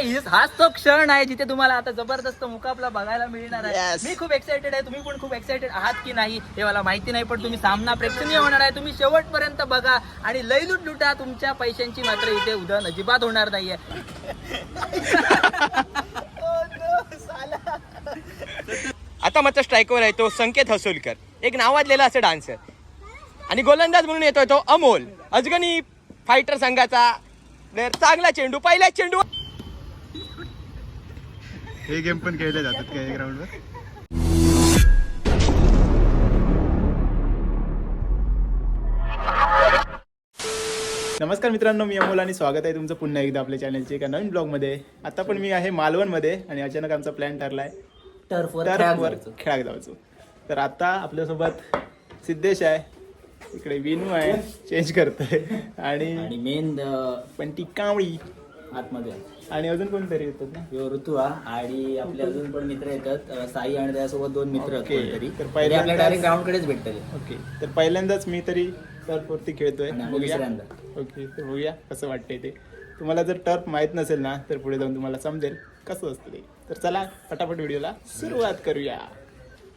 हीच- हाच तो क्षण आहे जिथे तुम्हाला आता जबरदस्त मुकाबला बघायला मिळणार आहे. Yes. मी खूप एक्सायटेड आहे तुम्ही पण खूप एक्सायटेड आहात की नाही हे मला माहिती नाही पण तुम्ही सामना प्रेक्षणीय होणार आहे. तुम्ही शेवटपर्यंत बघा आणि लईलूट लुटा तुमच्या पैशांची मात्र इथे उधळण अजिबात होणार नाहीये. आता मात्र स्ट्रायकवर आहे तो संकेत हसोलकर. एक नावाजलेला असं डान्सर आणि गोलंदाज म्हणून येतोय तो अमोल. अजगणी फायटर संघाचा player. चांगला चेंडू पहिला चेंडू. हे गेम पण खेळले जातात काही ग्राउंडवर नमस्कार मित्रांनो मी अमोल आणि स्वागत आहे तुमचं पुन्हा एकदा आपल्या चॅनलच्या एका नवीन ब्लॉगमध्ये आता पण मी आहे मालवणमध्ये आणि अचानक आमचा प्लॅन ठरला आहे टर्फवर जायचो. तर आता आपल्यासोबत सिद्धेश आहे. इकडे विनू आहे. चेंज करतोय. आणि आणि मेन पण ती कावळी. आतमध्ये. आणि अजून कोणतरी येतात ना? यो ऋतू हा. आणि आपले अजून पण मित्र येतात. अं, साई आणि त्यासोबत दोन मित्र आहेत ओके. कोणतरी. तर तर पहिल्यांदाच- आपल्या डायरेक्ट ग्राउंड कडेच भेटतले ओके. तर पहिल्यांदाच मी तरी टर्फवरती खेळतोय. आणि आम्ही बघूया. दुसऱ्यांदा. ओके. तर बघूया कसं वाटतंय ते. तुम्हाला जर टर्फ माहीत नसेल ना तर पुढे जाऊन तुम्हाला समजेल कसं असतं ते. तर चला पटापट व्हिडिओला सुरुवात करूया.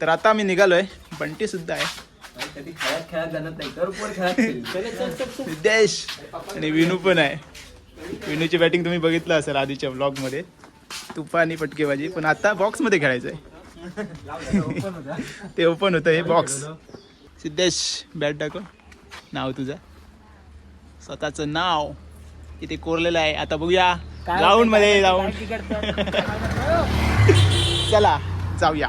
तर आता आम्ही निघालोय. बंटी सुद्धा आहे. कधी खेळात खेळात जाणत नाही टर्फवर खेळात सिद्धेश आणि विनू पण आहे. विनूची बॅटिंग तुम्ही बघितलं असेल आधीच्या ब्लॉगमध्ये तुपा आणि पटकेबाजी. पण आता बॉक्समध्ये खेळायचं आहे ते ओपन होतं हे बॉक्स सिद्धेश बॅट टाकव नाव तुझं? स्वतःचं नाव. इथे कोरलेलं आहे. आता बघूया. ग्राउंडमध्ये जाऊन. चला जाऊया.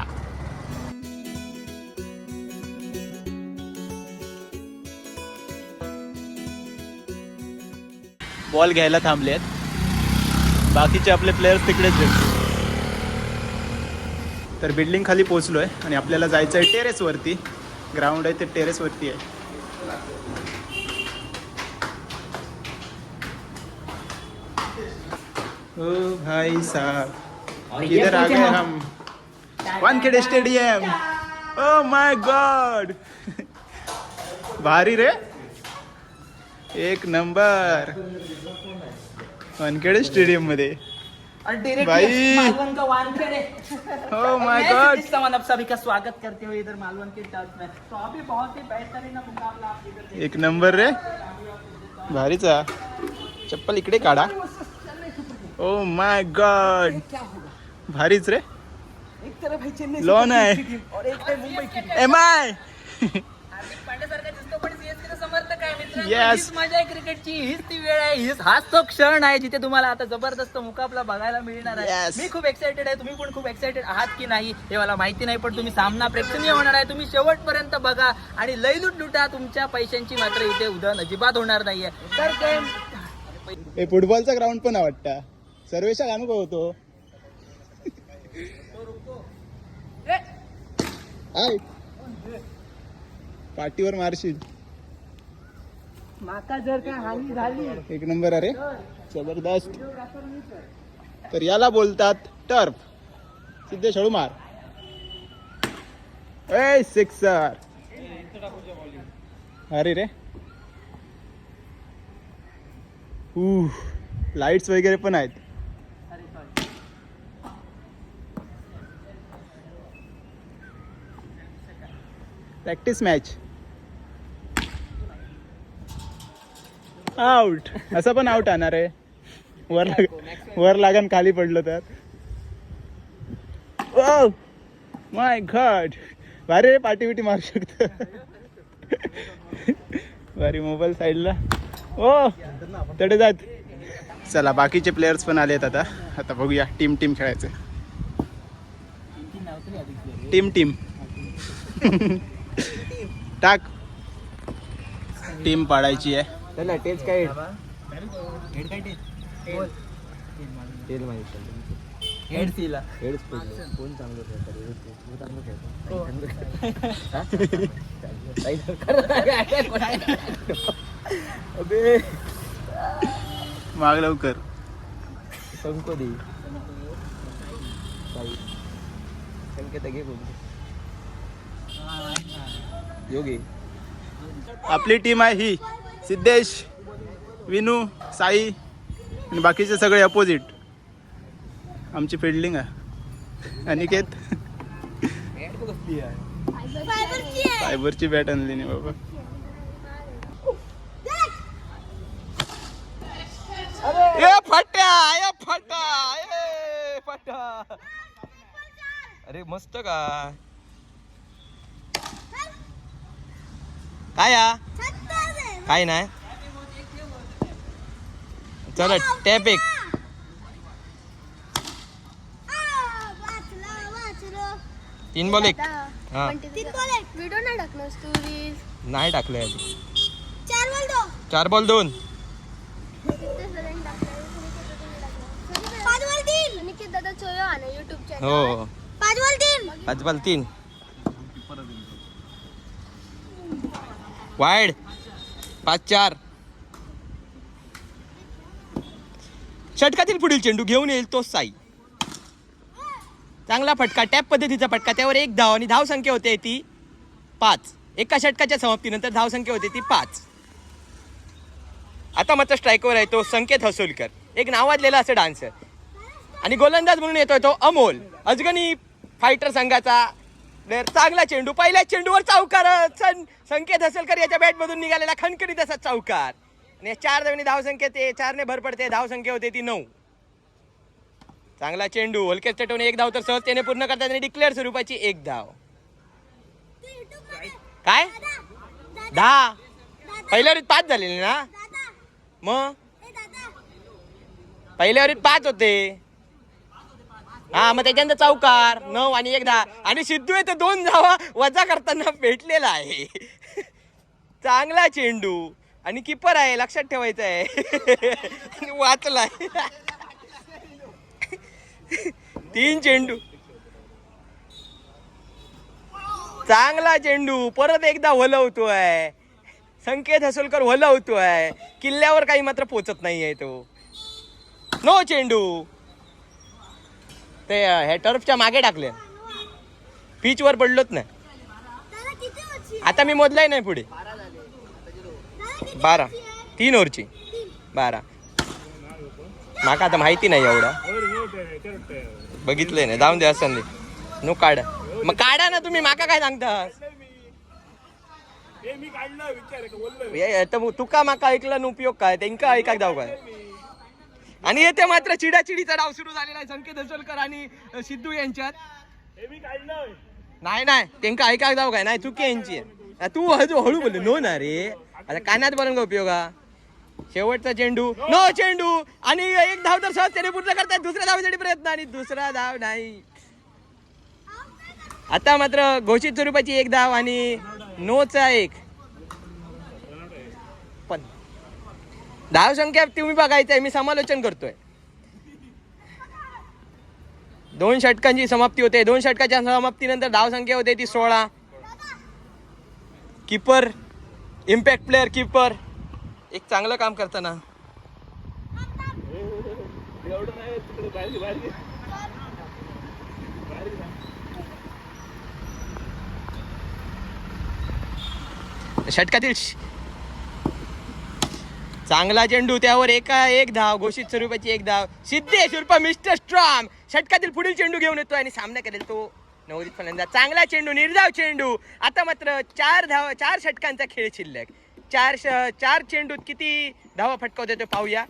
बॉल घ्यायला थांबलेत. बाकीचे आपले प्लेयर्स तिकडेच भेटले तर बिल्डिंग खाली पोहोचलोय आणि आपल्याला जायचं आहे टेरेसवरती ग्राउंड आहे ते टेरेसवरती आहे. ओ भाई साहब. इधर आ गए हम? Wankhede stadium oh my God भारी रे. एक नंबर. वानखेडे स्टेडियममध्ये भाई। ओ माय गॉड समान आप सभी का स्वागत करते हुए इधर मालवन के टर्फ में. तो अभी बहुत ही बेहतरीन मुकाबला आप इधर एक नंबर रे. भारीचा चप्पल इकडे काढा. ओ माय गॉड भारीच रे. एक तरफ है चेन्नई लॉन आहे. और एक है मुंबई की. एम आय हीच मजा आहे क्रिकेटची हीच ती वेळ आहे हीच हाच तो क्षण आहे जिथे तुम्हाला आता जबरदस्त मुकाबला बघायला मिळणार आहे. Yes. मी खूप एक्सायटेड आहे. तुम्ही पण खूप एक्सायटेड आहात की नाही हे मला माहिती नाही पण तुम्ही सामना प्रेक्षणीय होणार आहे. तुम्ही शेवटपर्यंत बघा आणि लईलूट लुटा. तुमच्या पैशांची मात्र इथे उधळण अजिबात होणार नाहीये. तर गेम हे फुटबॉलचा ग्राउंड पण वाटता. सर्वेशा अनुभव होतो हाय. पाठीवर मारशील. माका जर काय हानी झाली. एक नंबर अरे. जबरदस्त. तर याला बोलतात टर्फ. सिद्धेश हळू मार ए सिक्सर. अरे रे. लाईट्स वगैरे पण आहेत. Practice match. आउट असं पण आउट आणणार आहे. वर लाग वर लागन खाली पडलं तर. ओ माय गॉड भारी रे पार्टी बिटी मारू शकत. भारी मोबाईल साईडला ओ तडे जात. चला बाकीचे प्लेयर्स पण आलेत आता. आता बघूया टीम टीम खेळायचं. टीम टीम टाक. टीम पाडायची आहे. तेच काय हेड सीला. कोण चांगलं अबे. माग लवकर. संकोदी संकेत घे योगी. आपली टीम आहे ही. सिद्धेश विनू साई आणि बाकीचे सगळे अपोजिट आमची फिल्डिंग आहे. अनिकेत फायबरची बॅट आणली नाही बाबा. ए फट्या ए फटा ए फटा. अरे मस्त का? काय या काय नाही. चला टॅप एक. तीन बॉल एक. हा व्हिडिओ नाही आधी चार बोल दो. चार बॉल दोन. पाच बोल तीन. निकित दादा चोयो आहे युट्यूब चॅनल हो. पाच बोल तीन. पाच बॉल तीन. वाईड. पाच चार. षटकातील पुढील चेंडू घेऊन येईल तो साई. चांगला फटका टॅप पद्धतीचा फटका त्यावर एक धाव आणि धाव संख्या होते ती पाच. एका षटकाच्या समाप्तीनंतर धाव संख्या होते ती पाच. आता मात्र स्ट्रायकवर आहे तो संकेत हसोलकर. एक नावाजलेला असं डान्सर आणि गोलंदाज म्हणून येतोय तो अमोल. अजगणी फायटर संघाचा चांगला चेंडू पहिल्या चेंडूवर चौकार संकेत हसलकर याच्या बॅटमधून निघालेला खणखणीत असा चौकार. आणि चार धावने धाव संख्या ते चारने भर पडते धाव संख्या होते ती नऊ. चांगला चेंडू हलकेच चटवणे एक धाव तर सहजतेने पूर्ण करतात आणि डिक्लेअर स्वरूपाची एक धाव. काय? दहा. पहिल्या वरीत पाच झालेले ना? मग? पहिल्या वरीत पाच होते. हा मग त्याच्यानंतर चौकार नऊ आणि एक दहा आणि सिद्धू आहे तर दोन धावा वजा करताना भेटलेला आहे. चांगला चेंडू. आणि किपर आहे लक्षात ठेवायचं आहे वाचलाय. तीन चेंडू. चांगला चेंडू. परत एकदा वलवतोय. संकेत हसोलकर वलवतोय. किल्ल्यावर काही मात्र पोचत नाहीये तो. नो चेंडू. ते हे टर्फच्या मागे टाकले. पिचवर पडलोच नाही दादा किती वर्षी आता मी मोजलाय नाही पुढे. बारा? तीन ओव्हरची. बारा. माका आता माहिती नाही एवढा. बघितलंय ना जाऊन दे असं नाही नो काढा. मग काढा ना तुम्ही माका काय सांगता तुका माका ऐकला न उपयोग काय? त्यांका ऐकाक जाऊ काय? आणि येथे मात्र चिडाचिडीचा डाव सुरू झालेला आहे संकेत हसोलकर आणि सिद्धू यांच्यात. नाही नाही त्यांना ऐकाक जाऊ काय नाही चुकी यांची. तू हजू हळू बोल. नो ना रे. आता कानात बोलून का हा? शेवटचा चेंडू. नो चेंडू. आणि एक धाव तर सहज त्याने पूर्ण करतात दुसऱ्या धावेसाठी प्रयत्न आणि दुसरा धाव नाही. आता मात्र घोषित स्वरूपाची एक धाव आणि नोचा एक पण धाव संख्या तुम्ही बघायचं आहे मी समालोचन करतोय. दोन षटकांची समाप्ती होते. दोन षटकाच्या समाप्तीनंतर धाव संख्या होते ती सोळा. किपर इम्पॅक्ट प्लेअर किपर एक चांगलं काम करताना. षटकातील चांगला चेंडू त्यावर एका एक धाव घोषित स्वरूपाची एक धाव. सिद्धेश उर्फ मिस्टर स्ट्रॉंग. षटकातील पुढील चेंडू घेऊन येतो आणि सामना करेल तो नवोदित फलंदाज. चांगला चेंडू निर्धाव चेंडू. आता मात्र चार धाव चार षटकांचा खेळ शिल्लक. चार श- चार चेंडूत किती धावा फटकावते तो पाहूया.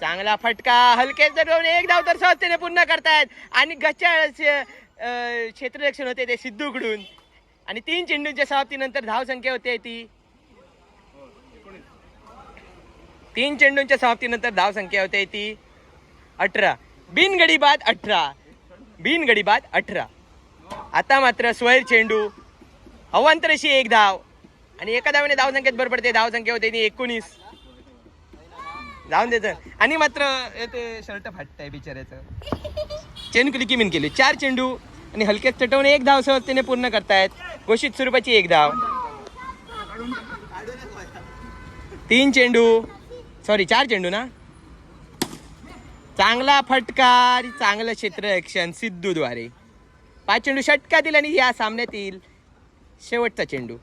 चांगला फटका हलके जडवून एक धाव तर सहजतेने पूर्ण करतायत. आणि गचाळ क्षेत्ररक्षण होते ते सिद्धूकडून. आणि तीन चेंडूंच्या समाप्तीनंतर धावसंख्या होते ती तीन चेंडूंच्या समाप्तीनंतर धाव संख्या होते ती अठरा. बिनगडी बाद अठरा. बिनगडी बाद अठरा. आता मात्र स्वैर चेंडू अवांतरशी एक धाव आणि एका धावाने धावसंख्येत भर पडते. धाव संख्या होते ती एकोणीस. जाऊन द्यायचं आणि मात्र हे ते शर्ट फाटतंय बिचाऱ्याचं. चेंडू किती मिन केली. चार चेंडू आणि हलक्यात चटवून एक धाव सहजतेने पूर्ण करतायत. घोषित स्वरूपाची एक धाव. तीन चेंडू सॉरी चार चेंडू ना? चांगला फटकार चांगलं क्षेत्ररक्षण सिद्धूद्वारे. पाच चेंडू षटकातील आणि या सामन्यातील शेवटचा चेंडू.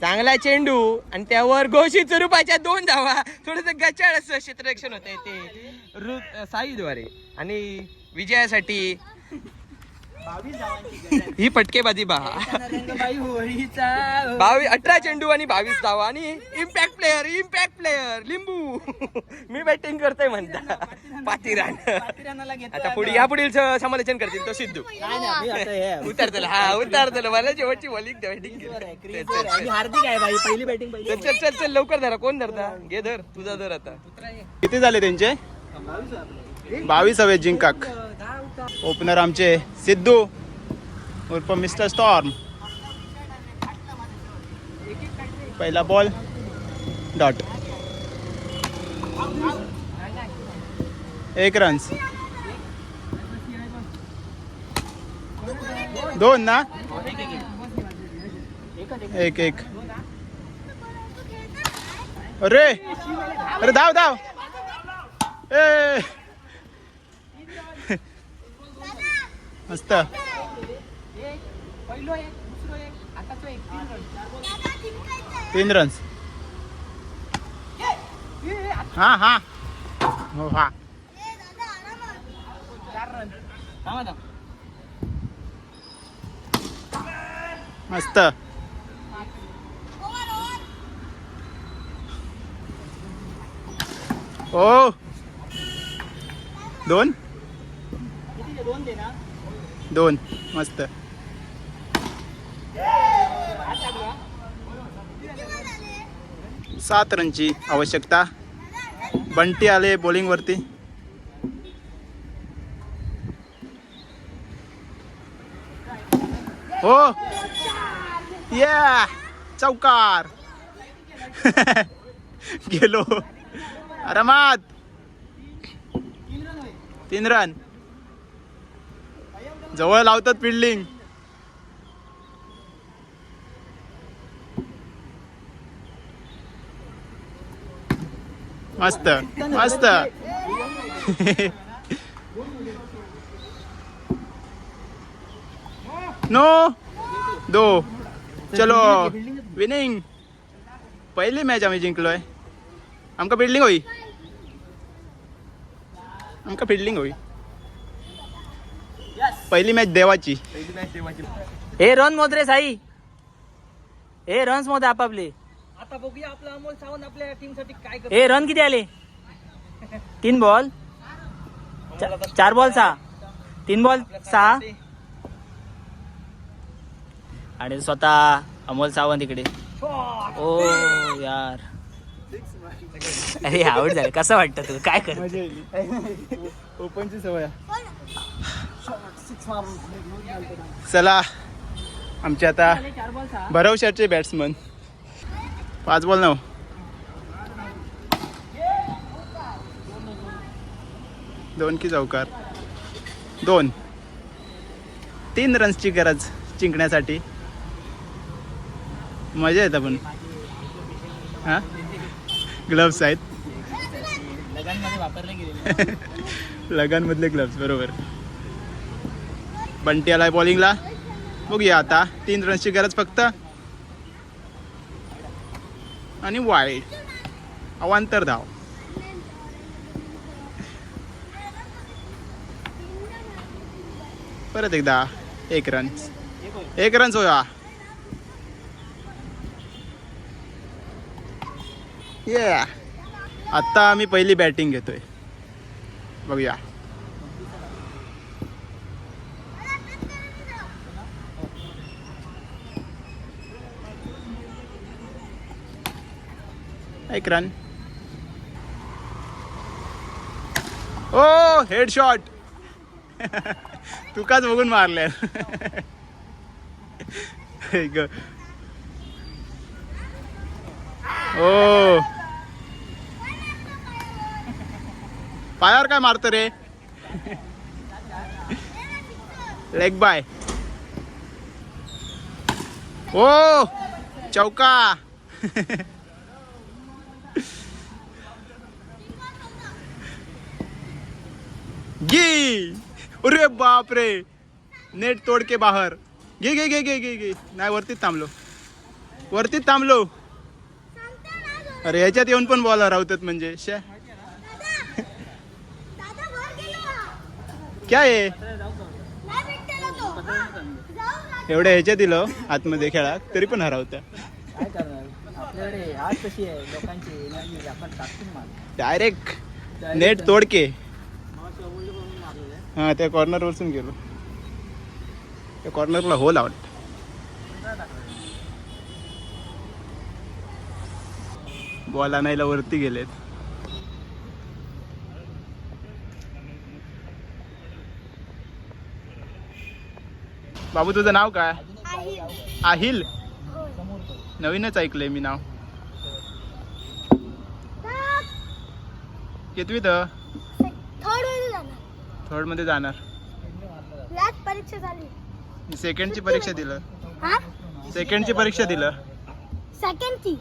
चांगला चेंडू आणि त्यावर घोषित स्वरूपाच्या दोन धावा. थोडस गचाळ असं क्षेत्ररक्षण होत ते. साईद्वारे. आणि विजयासाठी ही पहा रंगबाई होळीचा बावीस अठरा चेंडू आणि बावीस धावा आणि इम्पॅक्ट प्लेअर इम्पॅक्ट प्लेअर लिंबू. मी बॅटिंग करतोय म्हणता. घेतो आता पुढे या पुढील समालोचन करतील तो सिद्धू. हे- उतरतल हा उतरतल मला शेवटची बॉलिंग बॅटिंग हार्दिक आहे भाई पहिली बॅटिंग चल चल चल लवकर धरा. कोण धरता? घे धर तुझा धर आता. किती झाले त्यांचे? बावीस हवे जिंकाक. ओपनर आमचे सिद्धू उर्फ मिस्टर स्टॉर्म. पहिला बॉल डॉट. एक रन्स दोन ना? एक एक. अरे! अरे धाव धाव. ए! मस्त. तीन रन्स हा हा. हो हा. मस्त. ओ दोन. दोन दे ना दोन. मस्त. सात रनची आवश्यकता. बंटी आले बॉलिंगवरती हो. या चौकार. गेलो. आरामात तीन रन जवळ लावतात फिल्डिंग मस्त मस्त. नो दो. चलो विनिंग पहिली मॅच आम्ही जिंकलोय. आमका फिल्डिंग होई. आमका फिल्डिंग होई. पहिली मॅच देवाची. हे रन मोद रे साई. हे रन्स मोद आपापले. आता बघूया आपला अमोल सावंत आपल्या टीमसाठी काय करतो. हे रन किती आले? तीन बॉल चार बॉल सहा. तीन बॉल सहा. आणि स्वतः अमोल सावंत इकडे. ओ यार. अरे आवड झालं. कसं वाटतं तू? काय कर ओपनची सवय चला आमचे आता भरवशाचे बॅट्समन पाच बॉल नऊ दोन की चौकार. दोन. तीन रन्सची गरज जिंकण्यासाठी. मजा येत पण हा? ग्लव्स आहेत. लगांमध्ये वापरले गेलेले. लगांमधले ग्लव्स बरोबर. बंटी आलाय बॉलिंगला बघूया आता. तीन रन्सची गरज फक्त. आणि वाईट अवांतर धाव. परत एकदा. एक रन एक रन होया. ये आत्ता आम्ही पहिली बॅटिंग घेतोय. बघूया. एक रन ओ हेड शॉट तुकाच बघून मारले ओ oh. पायावर काय मारतो रे? लेग बाय ओ चौका. गी अरे बाप रे नेट तोड के बाहेर. घे घे घे घे घे घे. नाही वरतीच थांबलो. वरतीच थांबलो. अरे याच्यात येऊन पण बॉल राहतात म्हणजे. शे. क्या आहे हा. एवढ्या ह्याच्यात दिलं आतमध्ये खेळा तरी पण हरवत्या. मार डायरेक्ट नेट तोडके हां त्या कॉर्नरवरसून गेलो. त्या कॉर्नरला होल आवडत बॉल आणायला वरती गेलेत. बाबू तुझं नाव काय? आहिल नवीनच ऐकलंय मी नाव. तर कितवीत थर्डमध्ये जाणार थर्डमध्ये जाणार. लास्ट परीक्षा झाली. सेकंडची परीक्षा दिलं. हा? सेकंडची परीक्षा दिलं. सेकंडची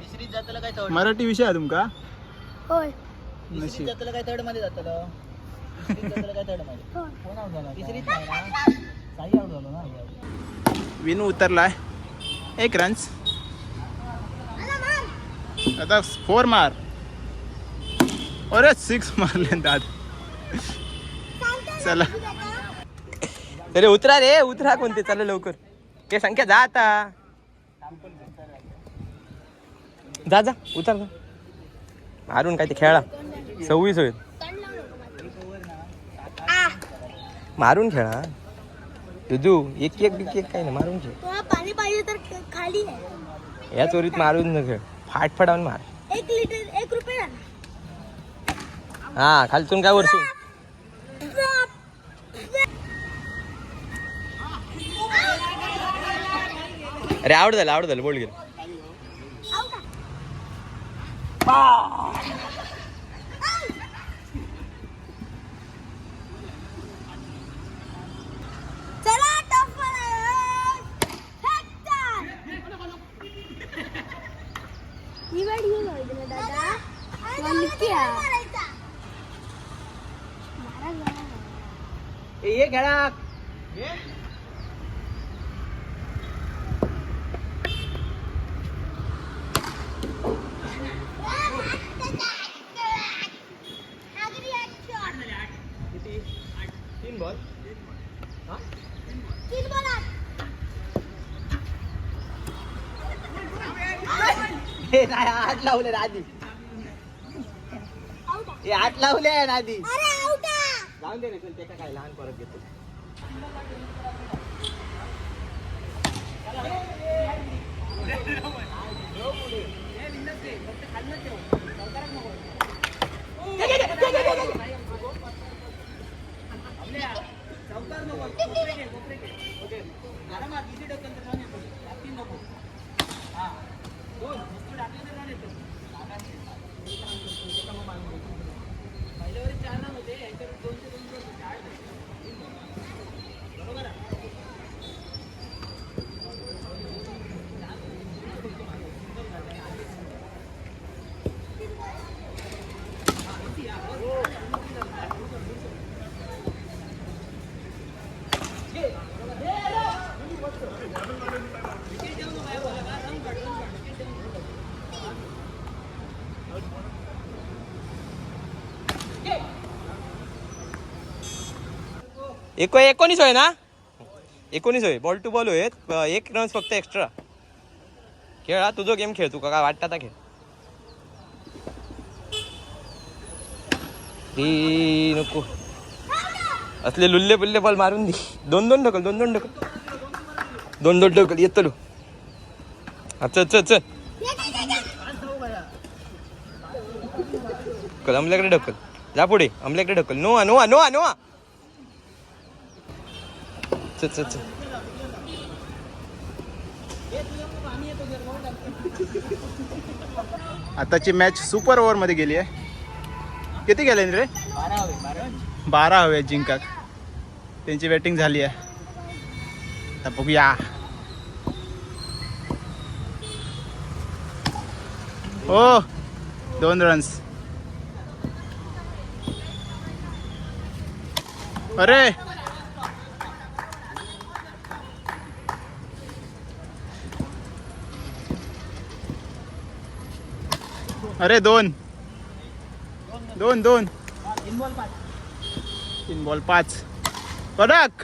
तिसरीत जातलं काय थर्ड मराठी विषय आहे तुमका? होय. नशीब जातलं काय थर्डमध्ये जातलं? तिसरीत जातलं काय थर्डमध्ये? होय. कोण आउट झाला? तिसरीत नाही ना? साई आउट झालो ना? विनू उतरलाय. एक रन्स आला मार. आता फोर मार. अरे सिक्स मारले दाद चला. अरे उतरा रे उतरा कोणते चला लवकर. ते संख्या जा आता. जा जा उतर जा. मारून काय ते खेळा. सव्वीस होईल. मारून खेळा. तुझू एक एक एक एक काय ना मारून खेळ. पाणी पाहिजे तर खाली आहे या चोरीत मारून न खेळ. फाट फडावून मार. एक लिटर एक रुपये. हा खालतून काय वरसून? अरे आवड झालं आवड झालं बोल गेलं आऊ का? चला टॉपर हेक्टर ही वेळ घेऊन होईल ना दादा मला क्या हे खेळा तीन बॉल तीन बोला हे नाही आठ लावले ना आधी. हे आठ लावले आहे ना आधी. जाऊन दे चल त्याच्या काय लहान परत घेतो. एको एकोणीस होय ना? एकोणीस होय. बॉल टू बॉल होयत. एक रन्स फक्त एक्स्ट्रा खेळ हा तुझो गेम खेळ. तुका काय वाटतं आता खेळ? नको. असले लुल्ले पुल्ले बॉल मारून दे. दोन दोन ढकल दोन दोन ढकल. दोन दोन ढकल. येतो लो हा चल चल चल. ढकल अमल्याकडे ढकल. जा पुढे. अमल्याकडे ढकल. नो आ नो नोआ नो आ नो चल आताची मॅच सुपर ओव्हरमध्ये गेली आहे. किती गेले रे? बारा हवे बारा जिंकाक. त्यांची बॅटिंग झाली आहे. आता बघूया. हो दोन रन्स अरे! अरे दोन. दोन दोन. तीन बॉल पाच. कडक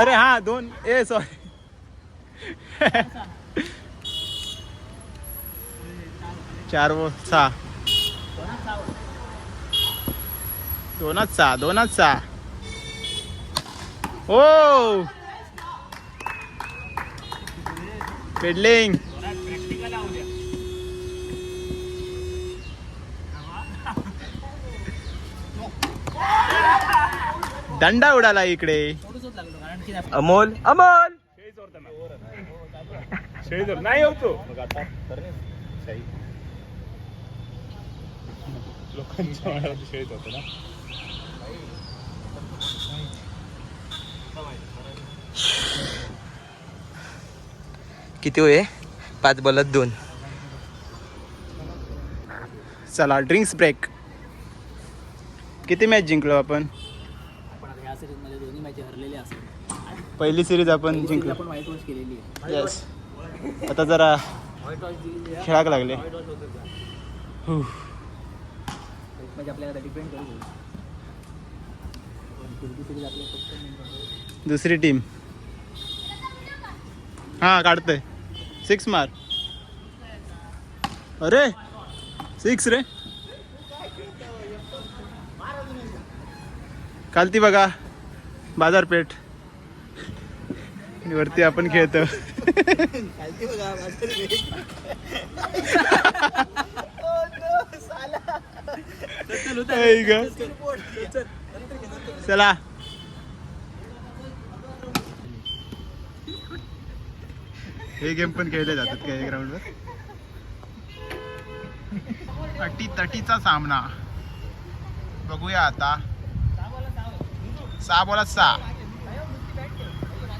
अरे हा दोन. ए सॉरी चार व सहा. दोनच सहा दोनच सहा. हो. पेडलिंग दंडा उडाला इकडे. अमोल अमोल! नाही होतो किती होय? पाच बॉलात दोन. चला ड्रिंक्स ब्रेक किती मॅच जिंकलो आपण या सिरीजमध्ये दोन्ही मॅच हरलेले असेल पहिली सिरीज आपण जिंकलो. आपण वाईट वॉश केलेली आहे. येस आता जरा खेळाक लागले. म्हणजे दुसरी टीम हा काढतोय. सिक्स मार. अरे! सिक्स रे. कालती बघा. बाजारपेठ. आणि वरती आपण खेळतो. चला. हे गेम पण खेळले जातात काही ग्राउंडवर अटी तटीचा सामना. बघूया आता. सहा बोला सहा.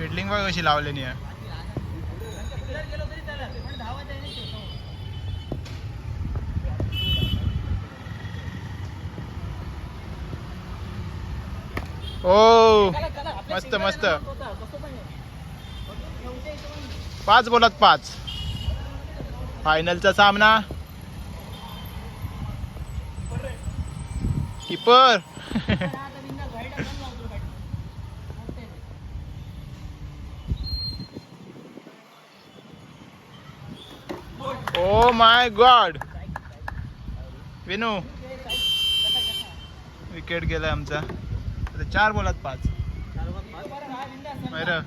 फिल्डिंग बघ कशी लावलेली आहे. ओ मस्त मस्त. पाच बोलात पाच. फायनलचा सामना. Keeper oh Oh my god Vinu. Wicket गेलाय आमचा. आता चार बोलात पाच. बरं.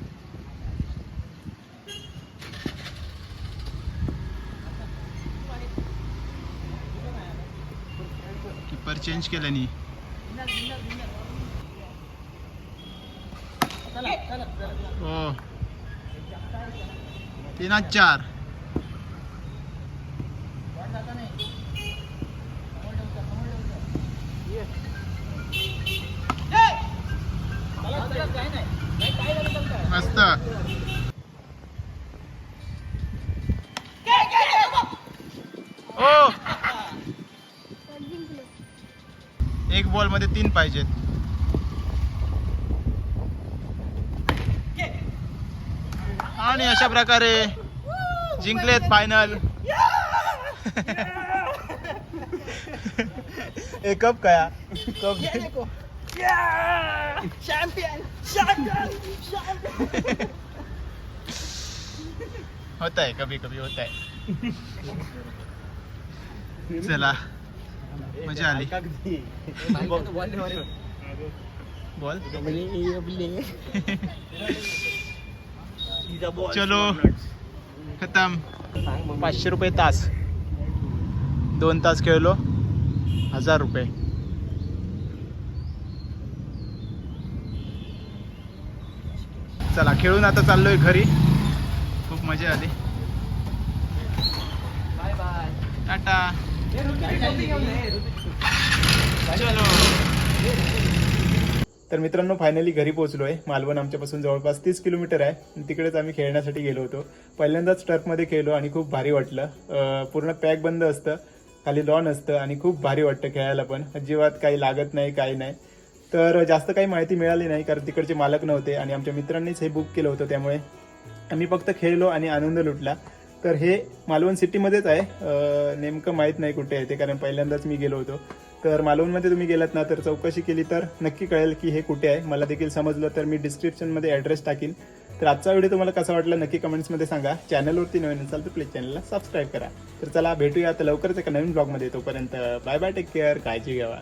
किपर चेंज केल्यानी हो तीन चार. तीन पाहिजेत. आणि अशा प्रकारे जिंकलेत फायनल एक कप काय? कप होत आहे कभी कभी होत आहे चला. मजा आली. बॉल. चलो. खतम. पाचशे रुपये तास. दोन तास खेळलो. हजार रुपये. चला खेळून आता चाललोय घरी. खूप मजा आली. Bye bye tata. तर मित्रांनो फायनली घरी पोहोचलो आहे मालवण आमच्यापासून जवळपास तीस किलोमीटर आहे. तिकडेच आम्ही खेळण्यासाठी गेलो होतो. पहिल्यांदाच टर्फमध्ये खेळलो आणि खूप भारी वाटलं. पूर्ण पॅक बंद असतं. खाली लॉन असतं आणि खूप भारी वाटतं खेळायला पण. अजिबात काही लागत नाही काही नाही. तर जास्त काही माहिती मिळाली नाही कारण तिकडचे मालक नव्हते आणि आमच्या मित्रांनीच हे बुक केलं होतं. त्यामुळे आम्ही फक्त खेळलो आणि आनंद लुटला. तर हे मालवण सिटीमध्येच आहे. नेमकं माहीत नाही कुठे आहे ते कारण पहिल्यांदाच मी गेलो होतो. तर मालवणमध्ये तुम्ही गेलात ना तर चौकशी केली तर नक्की कळेल की हे कुठे आहे. मला देखील समजलं तर मी डिस्क्रिप्शनमध्ये ॲड्रेस टाकीन. तर आजचा व्हिडिओ तुम्हाला कसा वाटला नक्की कमेंट्समध्ये सांगा. चॅनलवरती नवीन असाल तर प्लीज चॅनलला सबस्क्राईब करा. तर चला भेटूया आता लवकरच एका नवीन ब्लॉगमध्ये तोपर्यंत बाय बाय टेक केअर काळजी घ्यावा